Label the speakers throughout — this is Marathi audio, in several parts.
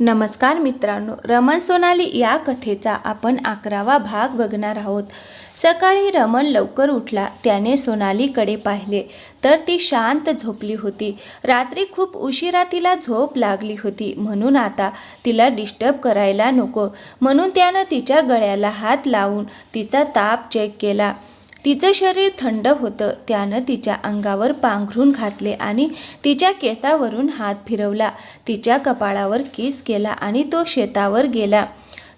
Speaker 1: नमस्कार मित्रांनो रमण सोनाली या कथेचा आपण अकरावा भाग बघणार आहोत. सकाळी रमण लवकर उठला त्याने सोनालीकडे पाहिले. तर ती शांत झोपली होती. रात्री खूप उशिरा तिला झोप लागली होती. म्हणून आता तिला डिस्टर्ब करायला नको. म्हणून त्यानं तिच्या गळ्याला हात लावून तिचा ताप चेक केला. तिचं शरीर थंड होतं. त्यानं तिच्या अंगावर पांघरून घातले आणि तिच्या केसावरून हात फिरवला. तिच्या कपाळावर किस केला आणि तो शेतावर गेला.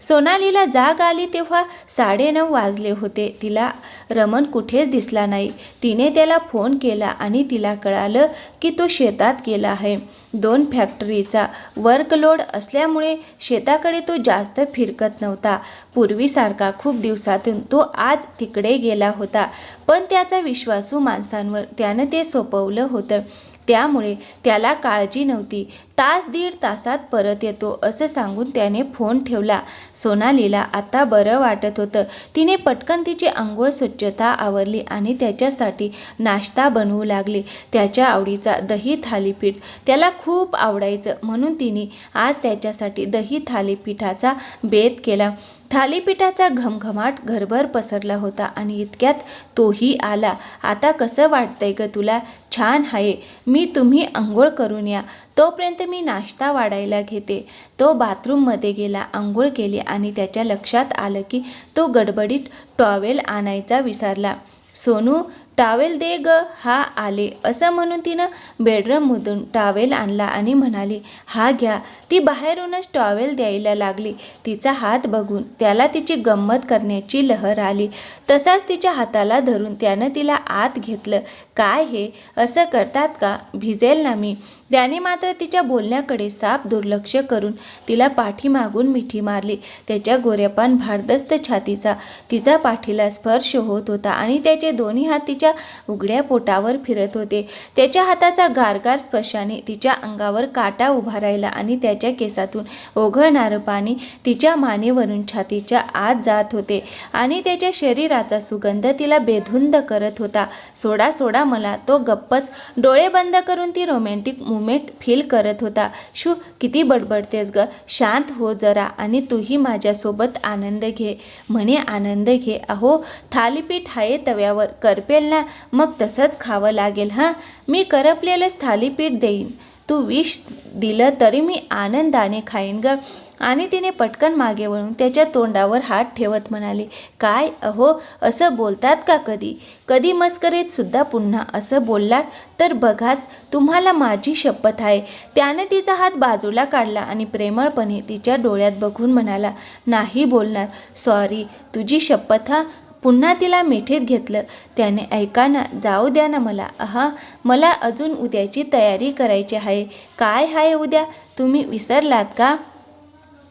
Speaker 1: सोनालीला जाग आली तेव्हा साडेनऊ वाजले होते. तिला रमण कुठेच दिसला नाही. तिने त्याला फोन केला आणि तिला कळालं की तो शेतात गेला आहे. दोन फॅक्टरीचा वर्कलोड असल्यामुळे शेताकडे तो जास्त फिरकत नव्हता. पूर्वीसारखा खूप दिवसातून तो आज तिकडे गेला होता. पण त्याचा विश्वासू माणसांवर त्यानं ते सोपवलं होतं. त्यामुळे त्याला काळजी नव्हती. तास दीड तासात परत येतो असं सांगून त्याने फोन ठेवला. सोनालीला आता बरं वाटत होतं. तिने पटकन तिची आंघोळ स्वच्छता आवरली आणि त्याच्यासाठी नाश्ता बनवू लागली. त्याच्या आवडीचा दही थालीपीठ त्याला खूप आवडायचं म्हणून तिने आज त्याच्यासाठी दही थालीपीठाचा बेत केला. थालीपीठाचा घमघमाट घरभर पसरला होता आणि इतक्यात तोही आला आता कसं वाटतंय ग तुला? छान आहे. मी तुम्ही आंघोळ करून या. तोपर्यंत मी नाश्ता वाढायला घेते. तो बाथरूममध्ये गेला आंघोळ केली आणि त्याच्या लक्षात आलं की तो गडबडीत टॉवेल आणायचा विसरला. सोनू टावेल दे ग हा आले. असं म्हणून तिनं बेडरूममधून टावेल आणला आणि म्हणाली हा घ्या. ती बाहेरूनच टॉवेल द्यायला लागली. तिचा हात बघून त्याला तिची गंमत करण्याची लहर आली. तसाच तिच्या हाताला धरून त्यानं तिला आत घेतलं. काय हे? असं करतात का? भिजेल ना मी. त्याने मात्र तिच्या बोलण्याकडे साफ दुर्लक्ष करून तिला पाठीमागून मिठी मारली. त्याच्या गोऱ्यापान भारदस्त छातीचा तिचा पाठीला स्पर्श होत होता आणि त्याचे दोन्ही हात तिच्या उघड्या पोटावर फिरत होते. त्याच्या हाताचा गारगार स्पर्शाने तिच्या अंगावर काटा उभा राहिला आणि त्याच्या केसातून ओघळणारं पाणी तिच्या मानेवरून छातीच्या आत जात होते आणि त्याच्या शरीराचा सुगंध तिला बेधुंद करत होता. सोडा सोडा मला तो गप्पच. डोळे बंद करून ती रोमॅन्टिक मुवमेंट फील करत होता. शू किती बडबडतेस ग. शांत हो जरा आणि तूही माझ्यासोबत आनंद घे. म्हणे आनंद घे. अहो थालीपीठ आहे तव्यावर. करपेल ना? मग तसंच खावं लागेल हां? मी करपलेलंच थालीपीठ देईन. तू विष दिलं तरी मी आनंदाने खाईन ग. आणि तिने पटकन मागे वळून त्याच्या तोंडावर हात ठेवत म्हणाली काय अहो असं बोलतात का कधी? कधी मस्करीत सुद्धा पुन्हा असं बोललात? तर बघाच तुम्हाला माझी शपथ आहे. त्याने तिचा हात बाजूला काढला आणि प्रेमळपणे तिच्या डोळ्यात बघून म्हणाला नाही बोलणार. सॉरी तुझी शपथ हा पुन्हा तिला मिठीत घेतलं. त्याने ऐका ना जाऊ द्या ना मला. अहा मला अजून उद्याची तयारी करायची आहे. काय आहे उद्या? तुम्ही विसरलात का?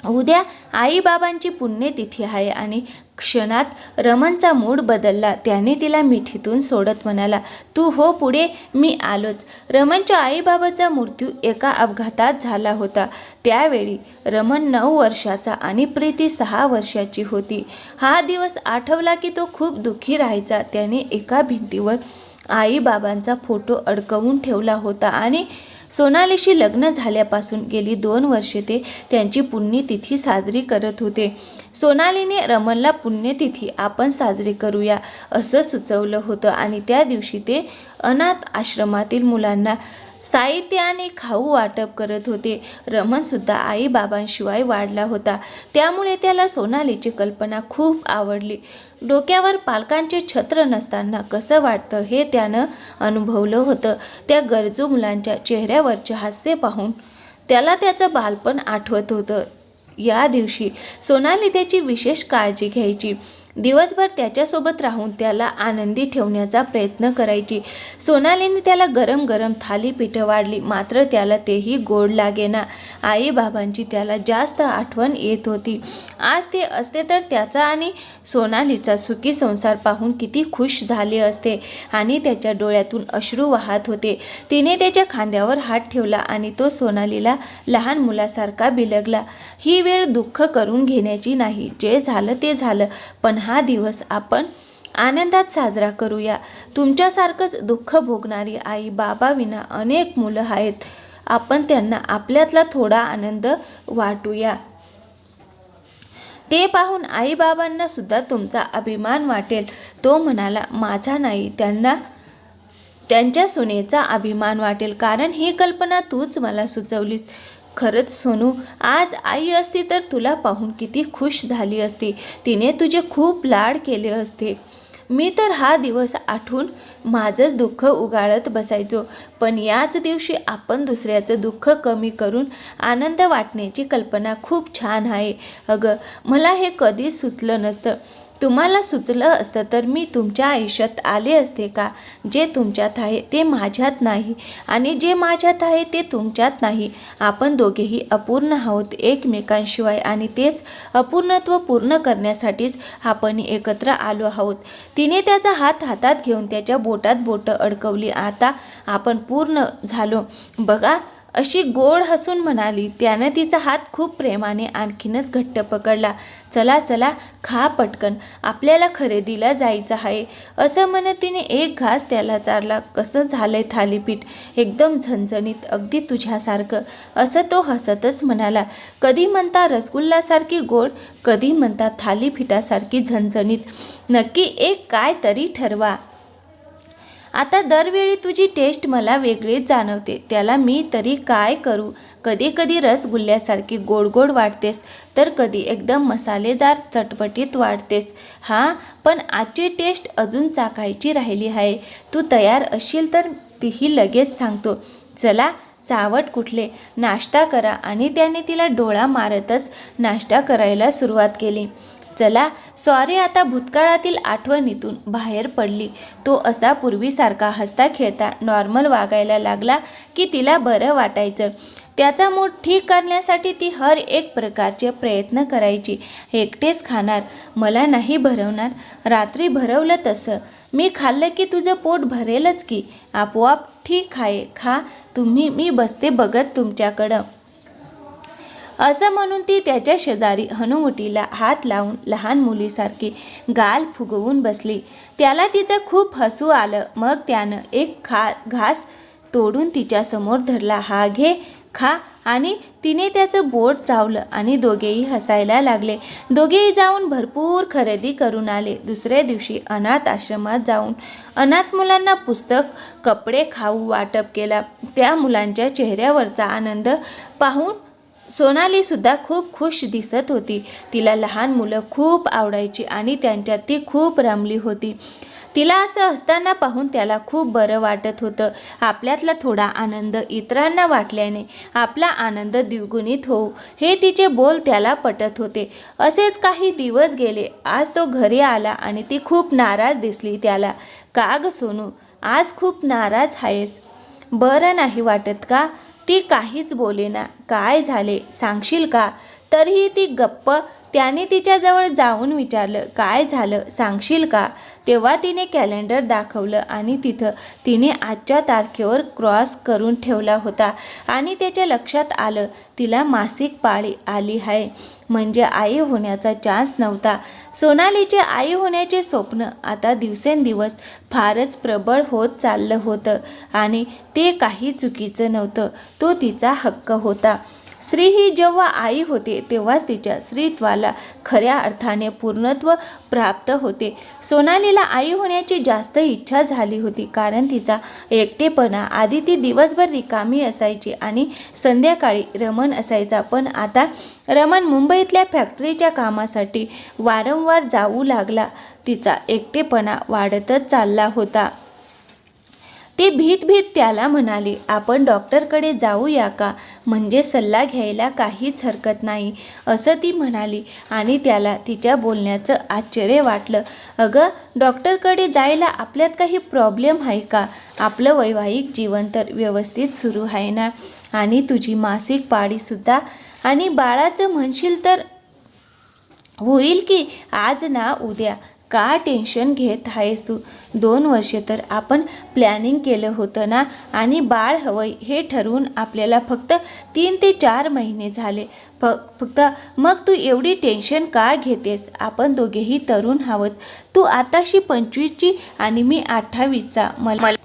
Speaker 1: उद्या आईबाबांची पुण्यतिथी आहे आणि क्षणात रमनचा मूड बदलला. त्याने तिला मिठीतून सोडत म्हणाला तू हो पुढे मी आलोच. रमनच्या आईबाबाचा मृत्यू एका अपघातात झाला होता. त्यावेळी रमन नऊ वर्षाचा आणि प्रीती सहा वर्षाची होती. हा दिवस आठवला की तो खूप दुःखी राहायचा. त्याने एका भिंतीवर आईबाबांचा फोटो अडकवून ठेवला होता आणि सोनालीशी लग्न झाल्यापासून गेली दोन वर्षे ते त्यांची पुण्यतिथी साजरी करत होते. सोनालीने रमणला पुण्यतिथी आपण साजरी करूया असं सुचवलं होतं आणि त्या दिवशी ते अनाथ आश्रमातील मुलांना साहित्य आणि खाऊ वाटप करत होते. रमणसुद्धा आईबाबांशिवाय वाढला होता. त्यामुळे त्याला सोनालीची कल्पना खूप आवडली. डोक्यावर पालकांचे छत्र नसताना कसं वाटतं हे त्यानं अनुभवलं होतं. त्या गरजू मुलांच्या चेहऱ्यावरचे हास्य पाहून त्याला त्याचं बालपण आठवत होतं. या दिवशी सोनाली त्याची विशेष काळजी घ्यायची. दिवसभर त्याच्यासोबत राहून त्याला आनंदी ठेवण्याचा प्रयत्न करायची. सोनालीने त्याला गरम गरम थालीपीठं वाढली. मात्र त्याला तेही गोड लागेना. आईबाबांची त्याला जास्त आठवण येत होती. आज ते असते तर त्याचा आणि सोनालीचा सुखी संसार पाहून किती खुश झाले असते आणि त्याच्या डोळ्यातून अश्रू वाहत होते. तिने त्याच्या खांद्यावर हात ठेवला आणि तो सोनालीला लहान मुलासारखा बिलगला. ही वेळ दुःख करून घेण्याची नाही. जे झालं ते झालं. पण हा दिवस आपण आनंदात साजरा करूया. तुमच्यासारखंच दुःख भोगणारी आई बाबाविना अनेक मुलं आहेत. आपण त्यांना आपल्यातला थोडा आनंद वाटूया. ते पाहून आईबाबांना सुद्धा तुमचा अभिमान वाटेल. तो म्हणाला माझा नाही त्यांना त्यांच्या सुनेचा अभिमान वाटेल. कारण ही कल्पना तूच मला सुचवलीस. खरंच सोनू आज आई असती तर तुला पाहून किती खुश झाली असती. तिने तुझे खूप लाड केले असते. मी तर हा दिवस आठवून माझंच दुःख उगाळत बसायचो. पण याच दिवशी आपण दुसऱ्याचं दुःख कमी करून आनंद वाटण्याची कल्पना खूप छान आहे. अगं मला हे कधीच सुचलं नसतं. तुम्हाला सुचलं असतं तर मी तुमच्या आयुष्यात आले असते का? जे तुमच्यात आहे ते माझ्यात नाही आणि जे माझ्यात आहे ते तुमच्यात नाही. आपण दोघेही अपूर्ण आहोत एकमेकांशिवाय आणि तेच अपूर्णत्व पूर्ण करण्यासाठीच आपण एकत्र आलो आहोत. तिने त्याचा हात हातात घेऊन त्याच्या बोटात बोटं अडकवली. आता आपण पूर्ण झालो. बघा अशी गोड हसून म्हणाली त्यानं तिचा हात खूप प्रेमाने आणखीनच घट्ट पकडला. चला चला खा पटकन आपल्याला खरेदीला जायचं आहे. असं म्हणत तिने एक घास त्याला चारला कसं झालंय थालीपीठ? एकदम झणझणीत अगदी तुझ्यासारखं. असं तो हसतच म्हणाला कधी म्हणता रसगुल्लासारखी गोड कधी म्हणता थालीपीठासारखी झणझणीत. नक्की एक काय तरी ठरवा. आता दरवेळी तुझी टेस्ट मला वेगळीच जाणवते. त्याला मी तरी काय करू? कधी कधी रसगुल्ल्यासारखी गोड गोड वाटतेस तर कधी एकदम मसालेदार चटपटीत वाटतेस हां पण आजची टेस्ट अजून चाकायची राहिली आहे. तू तयार असशील तर तीही लगेच सांगतो. चला चावट कुठले? नाश्ता करा. आणि त्याने तिला डोळा मारतच नाश्ता करायला सुरुवात केली. चला सॉरी आता भूतकाळातील आठवणीतून बाहेर पडली. तो असा पूर्वीसारखा हसता खेळता नॉर्मल वागायला लागला की तिला बरं वाटायचं. त्याचा मूड ठीक करण्यासाठी ती हर एक प्रकारचे प्रयत्न करायची. एकटेच खाणार मला नाही भरवणार. रात्री भरवलं तसं. मी खाल्लं की तुझं पोट भरेलच की. आपोआप ठीक आहे खा. तुम्ही मी बसते बघत तुमच्याकडं. असं म्हणून ती त्याच्या शेजारी हनुवटीला हात लावून लहान मुलीसारखी गाल फुगवून बसली. त्याला तिचं खूप हसू आलं. मग त्यानं एक खा घास तोडून तिच्यासमोर धरला. हा घे खा. आणि तिने त्याचं बोट चावलं आणि दोघेही हसायला लागले. दोघेही जाऊन भरपूर खरेदी करून आले. दुसऱ्या दिवशी अनाथ आश्रमात जाऊन अनाथ मुलांना पुस्तक कपडे खाऊ वाटप केला. त्या मुलांच्या चेहऱ्यावरचा आनंद पाहून सोनालीसुद्धा खूप खुश दिसत होती. तिला लहान मुलं खूप आवडायची आणि त्यांच्यात ती खूप रमली होती. तिला असं असताना पाहून त्याला खूप बरं वाटत होतं. आपल्यातला थोडा आनंद इतरांना वाटल्याने आपला आनंद द्विगुणित होऊ हे तिचे बोल त्याला पटत होते. असेच काही दिवस गेले आज तो घरी आला आणि ती खूप नाराज दिसली त्याला. का सोनू आज खूप नाराज आहेस? बरं नाही वाटत का? ती काहीच बोलेना काय झाले? सांगशील का? तरीही ती गप्प त्याने तिच्याजवळ जाऊन विचारलं काय झालं? सांगशील का? तेव्हा तिने कॅलेंडर दाखवलं आणि तिथं तिने आजच्या तारखेवर क्रॉस करून ठेवला होता आणि त्याच्या लक्षात आलं तिला मासिक पाळी आली आहे. म्हणजे आई होण्याचा चान्स नव्हता. सोनालीचे आई होण्याचे स्वप्न आता दिवसेंदिवस फारच प्रबळ होत चाललं होतं आणि ते काही चुकीचं नव्हतं. तो तिचा हक्क होता. स्त्री ही जेव्हा आई होते तेव्हाच तिच्या स्त्रीत्वाला खऱ्या अर्थाने पूर्णत्व प्राप्त होते. सोनालीला आई होण्याची जास्त इच्छा झाली होती कारण तिचा एकटेपणा आधी ती दिवसभर रिकामी असायची आणि संध्याकाळी रमण असायचा. पण आता रमण मुंबईतल्या फॅक्टरीच्या कामासाठी वारंवार जाऊ लागला. तिचा एकटेपणा वाढतच चालला होता. ती भीत भीत त्याला म्हणाली आपण डॉक्टरकडे जाऊया का? म्हणजे सल्ला घ्यायला काहीच हरकत नाही. असं ती म्हणाली आणि त्याला तिच्या बोलण्याचं आश्चर्य वाटलं. अगं डॉक्टरकडे जायला आपल्यात काही प्रॉब्लेम आहे का? आपलं वैवाहिक जीवन तर व्यवस्थित सुरू आहे ना? आणि तुझी मासिक पाळीसुद्धा? आणि बाळाचं म्हणशील तर होईल की आज ना उद्या? का टेन्शन घेत आहेस तू? दोन वर्षे तर आपण प्लॅनिंग केलं होतं ना? आणि बाळ हवंय हे ठरवून आपल्याला फक्त तीन ते चार महिने झाले. फ फक्त मग तू एवढी टेन्शन का घेतेस? आपण दोघेही तरुण आहोत. तू आताशी पंचवीसची आणि मी अठ्ठावीसचा. मला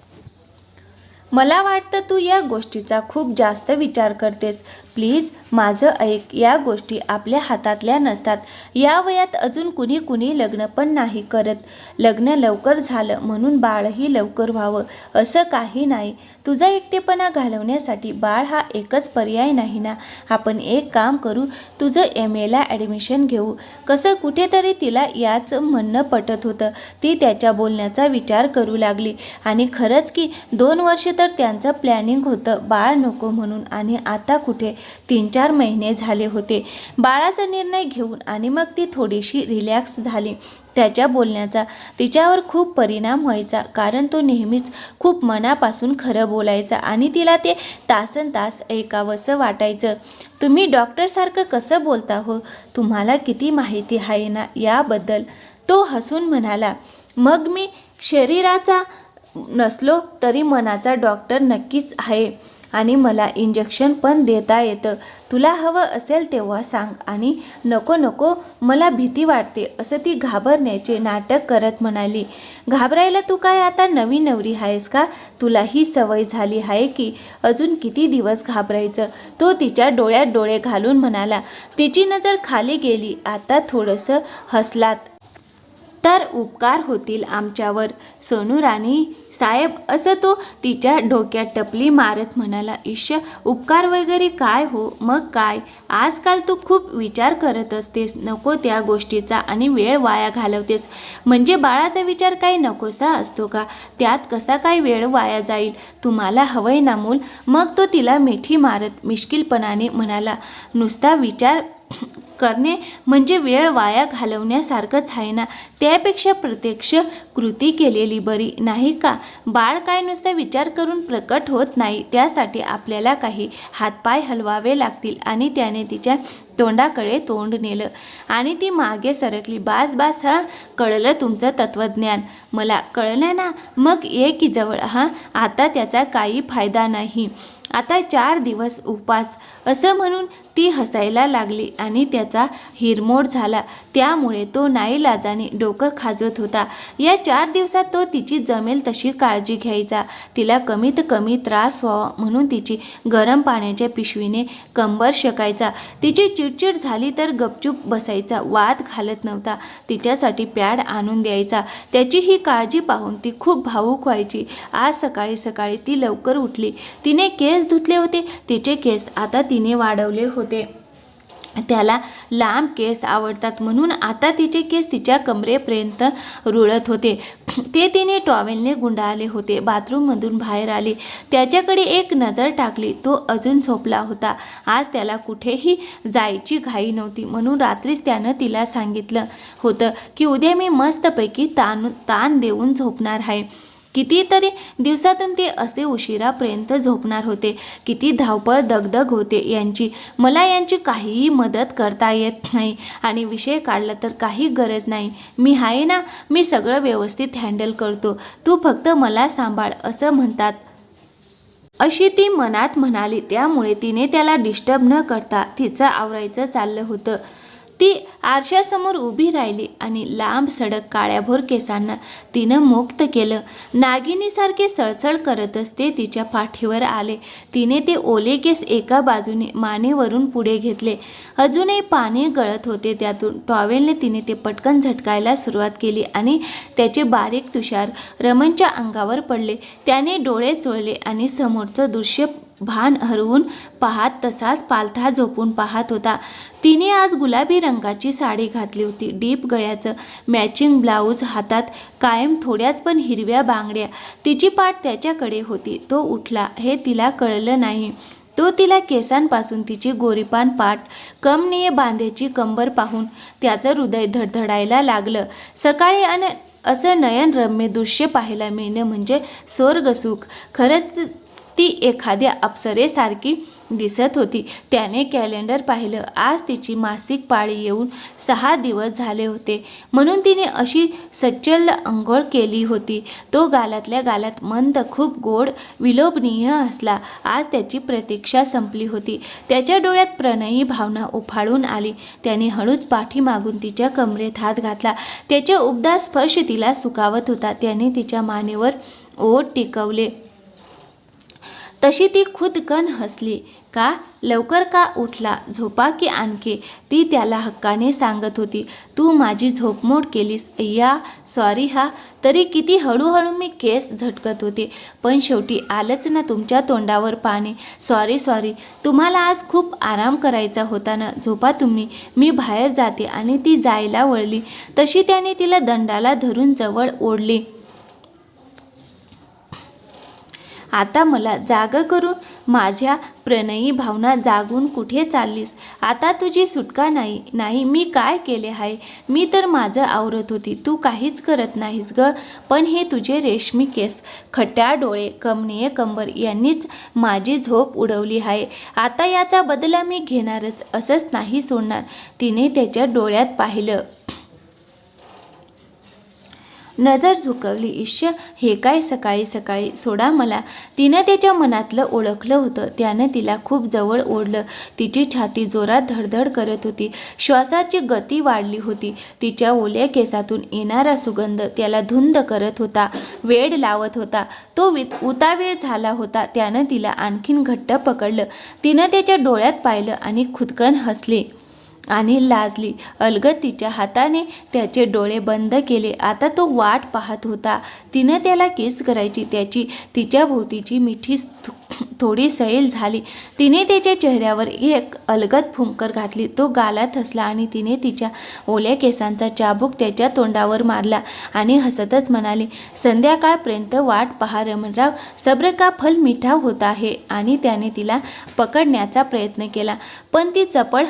Speaker 1: मला वाटतं तू या गोष्टीचा खूप जास्त विचार करतेस. प्लीज माझं ऐक या गोष्टी आपल्या हातातल्या नसतात. या वयात अजून कुणी कुणी लग्न पण नाही करत. लग्न लवकर झालं म्हणून बाळही लवकर व्हावं असं काही नाही. तुझा एकटेपणा घालवण्यासाठी बाळ हा एकच पर्याय नाही ना. आपण एक काम करू तुझं एम एला ॲडमिशन घेऊ. कसं कुठेतरी तिला याच म्हणणं पटत होतं. ती त्याच्या बोलण्याचा विचार करू लागली. आणि खरंच की दोन वर्ष तर त्यांचं प्लॅनिंग होतं बाळ नको म्हणून. आणि आता कुठे? तीन चार महिने झाले होते. बाळाचा निर्णय घेऊन आणि मग ती थोडीशी रिलॅक्स झाली. त्याच्या बोलण्याचा तिच्यावर खूप परिणाम व्हायचा. कारण तो नेहमीच खूप मनापासून खरं बोलायचा आणि तिला ते तासन तास ऐकावंसं वाटायचं. तुम्ही डॉक्टरसारखं कसं बोलता हो? तुम्हाला किती माहिती आहे ना याबद्दल? तो हसून म्हणाला मग मी शरीराचा नसलो तरी मनाचा डॉक्टर नक्कीच आहे. आणि मला इंजेक्शन पण देता येतं. तुला हवं असेल तेव्हा सांग आणि नको नको मला भीती वाटते असं ती घाबरण्याचे नाटक करत म्हणाली. घाबरायला तू काय आता नवी नवरी आहेस का? तुला ही सवय झाली आहे की अजून किती दिवस घाबरायचं? तो तिच्या डोळ्यात डोळे घालून म्हणाला तिची नजर खाली गेली आता थोडंसं हसलात. तर उपकार होतील आमच्यावर. सोनू राणी साहेब असं तो तिच्या डोक्यात टपली मारत म्हणाला ईश्य उपकार वगैरे काय हो? मग काय? आजकाल तू खूप विचार करत असतेस. नको त्या गोष्टीचा आणि वेळ वाया घालवतेस. म्हणजे बाळाचा विचार काही नकोसा असतो का? त्यात कसा काय वेळ वाया जाईल? तुम्हाला हवंय ना मूल. मग तो तिला मिठी मारत मिश्किलपणाने म्हणाला नुसता विचार करणे म्हणजे वेळ वाया घालवण्यासारखंच आहे ना. त्यापेक्षा प्रत्यक्ष कृती केलेली बरी नाही का? बाळ काय नुसता विचार करून प्रकट होत नाही त्यासाठी आपल्याला काही हातपाय हलवावे लागतील आणि त्याने तिच्या तोंडाकडे तोंड नेलं. आणि ती मागे सरकली. बास बास हा कळलं तुमचं तत्त्वज्ञान. मला कळलं ना? मग ये की जवळ हा? आता त्याचा काही फायदा नाही. आता चार दिवस उपास. असं म्हणून ती हसायला लागली आणि त्याचा हिरमोड झाला. त्यामुळे तो नाईलाजाने डोकं खाजवत होता. या चार दिवसात तो तिची जमेल तशी काळजी घ्यायचा. तिला कमीत कमी त्रास व्हावा म्हणून तिची गरम पाण्याच्या पिशवीने कंबर शेकायचा. तिची चिडचिड झाली तर गपचूप बसायचा. वाद घालत नव्हता. तिच्यासाठी पॅड आणून द्यायचा. त्याची ही काळजी पाहून ती खूप भावूक व्हायची. आज सकाळी सकाळी ती लवकर उठली. तिने केस केस धुतले होते. तिचे केस आता तिने वाढवले होते. त्याला लांब केस आवडतात म्हणून आता तिचे केस तिच्या कमरेपर्यंत रुळत होते. ते तिने टॉवेलने गुंडाळले होते. बाथरूममधून बाहेर आली. त्याच्याकडे एक नजर टाकली. तो अजून झोपला होता. आज त्याला कुठेही जायची घाई नव्हती. म्हणून रात्रीच त्यानं तिला सांगितलं होतं की उद्या मी मस्तपैकी ताण ताण देऊन झोपणार आहे. कितीतरी दिवसातून ते असे उशिरापर्यंत झोपणार होते. किती धावपळ दगदग होते यांची. मला यांची काहीही मदत करता येत नाही आणि विषय काढला तर काही गरज नाही. मी आहे ना मी सगळं व्यवस्थित हँडल करतो. तू फक्त मला सांभाळ असं म्हणतात. अशी ती मनात म्हणाली. त्यामुळे तिने त्याला डिस्टर्ब न करता तिचं आवरायचं चाललं होतं. ती आरशासमोर उभी राहिली आणि लांब सडक काळ्याभोर केसांना तिनं मुक्त केलं. नागिनीसारखे सळसळ करतच ते तिच्या पाठीवर आले. तिने ते ओले केस एका बाजूने मानेवरून पुढे घेतले. अजूनही पाणी गळत होते त्यातून. टॉवेलने तिने ते पटकन झटकायला सुरुवात केली आणि त्याचे बारीक तुषार रमणच्या अंगावर पडले. त्याने डोळे चोळले आणि समोरचं दृश्य भान हरवून पाहत तसाच पालथा झोपून पाहत होता. तिने आज गुलाबी रंगाची साडी घातली होती. डीप गळ्याचं मॅचिंग ब्लाऊज हातात कायम थोड्याच पण हिरव्या बांगड्या. तिची पाठ त्याच्याकडे होती. तो उठला. हे तिला कळलं नाही. तो तिला केसांपासून तिची गोरीपान पाठ कमनीय बांध्याची कंबर पाहून त्याचं हृदय धडधडायला लागलं. सकाळी अन असं नयनरम्य दृश्य पाहायला मिळणं म्हणजे स्वर्गसुख. खरंच ती एखाद्या अप्सरेसारखी दिसत होती. त्याने कॅलेंडर पाहिलं. आज तिची मासिक पाळी येऊन सहा दिवस झाले होते. म्हणून तिने अशी सच्चल अंघोळ केली होती. तो गालातल्या गालात मंद खूप गोड विलोभनीय असला. आज त्याची प्रतीक्षा संपली होती. त्याच्या डोळ्यात प्रणयी भावना उफाळून आली. त्याने हळूच पाठी मागून तिच्या कमरेत हात घातला. त्याचे उबदार स्पर्श तिला सुकावत होता. त्याने तिच्या मानेवर ओठ टिकवले. तशी ती खुदकन हसली. का? लवकर का उठला? झोपा की आणखी? ती त्याला हक्काने सांगत होती. तू माझी झोपमोड केलीस या सॉरी हा. तरी किती हळूहळू मी केस झटकत होते. पण शेवटी आलंच ना तुमच्या तोंडावर पाणी. Sorry sorry. तुम्हाला आज खूप आराम करायचा होता ना? झोपा तुम्ही. मी बाहेर जाते आणि ती जायला वळली. तशी त्याने तिला दंडाला धरून जवळ ओढली. आता मला जाग करून माझ्या प्रणयी भावना जागून कुठे चाललीस? आता तुझी सुटका नाही नाही मी काय केले आहे मी तर माझं आवरत होती तू काहीच करत नाहीस ग. पण हे तुझे रेशमी केस खट्ट्या डोळे कमनीय कंबर यांनीच माझी झोप उडवली आहे आता याचा बदला मी घेणारच असंच नाही सोडणार. तिने त्याच्या डोळ्यात पाहिलं. नजर झुकवली इश्य हे काय सकाळी सकाळी? सोडा मला. तिनं त्याच्या मनातलं ओळखलं होतं. त्यानं तिला खूप जवळ ओढलं. तिची छाती जोरात धडधड करत होती. श्वासाची गती वाढली होती. तिच्या ओल्या केसातून येणारा सुगंध त्याला धुंद करत होता. वेड लावत होता. तो वित उतावीळ झाला होता. त्यानं तिला आणखीन घट्ट पकडलं. तिनं त्याच्या डोळ्यात पाहिलं आणि खुदकन हसली. आणि लाजली. अलगद तिच्या हाताने त्याचे डोळे बंद केले. आता तो वाट पाहत होता. तिनं त्याला किस करायची? त्याची तिच्या भोवतीची मिठी थो- थोडी सैल झाली. तिने त्याच्या चेहऱ्यावर एक अलगद फुंकर घातली. तो गालात हसला आणि तिने तिच्या ओल्या केसांचा चाबूक त्याच्या तोंडावर मारला आणि हसतच म्हणाली संध्याकाळपर्यंत वाट पहा रमणराव. सब्र का फल मिठा होता आहे? आणि त्याने तिला पकडण्याचा प्रयत्न केला. पण ती चपळ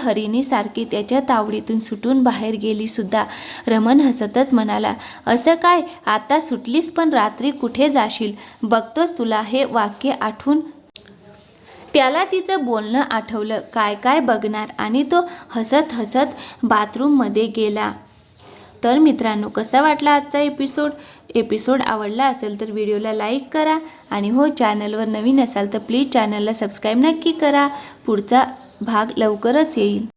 Speaker 1: हरिणीसारखी त्याच्या तावडीतून सुटून बाहेर गेली सुद्धा. रमण हसतच म्हणाला असं काय? आता सुटलीस पण रात्री कुठे जाशील? बघतोस तुला हे वाक्य आठवून? त्याला तिचं बोलणं आठवलं. काय काय बघणार? आणि तो हसत हसत बाथरूममध्ये गेला. तर मित्रांनो कसा वाटला आजचा एपिसोड एपिसोड आवडला असेल तर व्हिडिओला लाईक करा आणि हो चॅनलवर नवीन असाल तर प्लीज चॅनलला सबस्क्राईब नक्की करा. पुढचा भाग लवकरच येईल.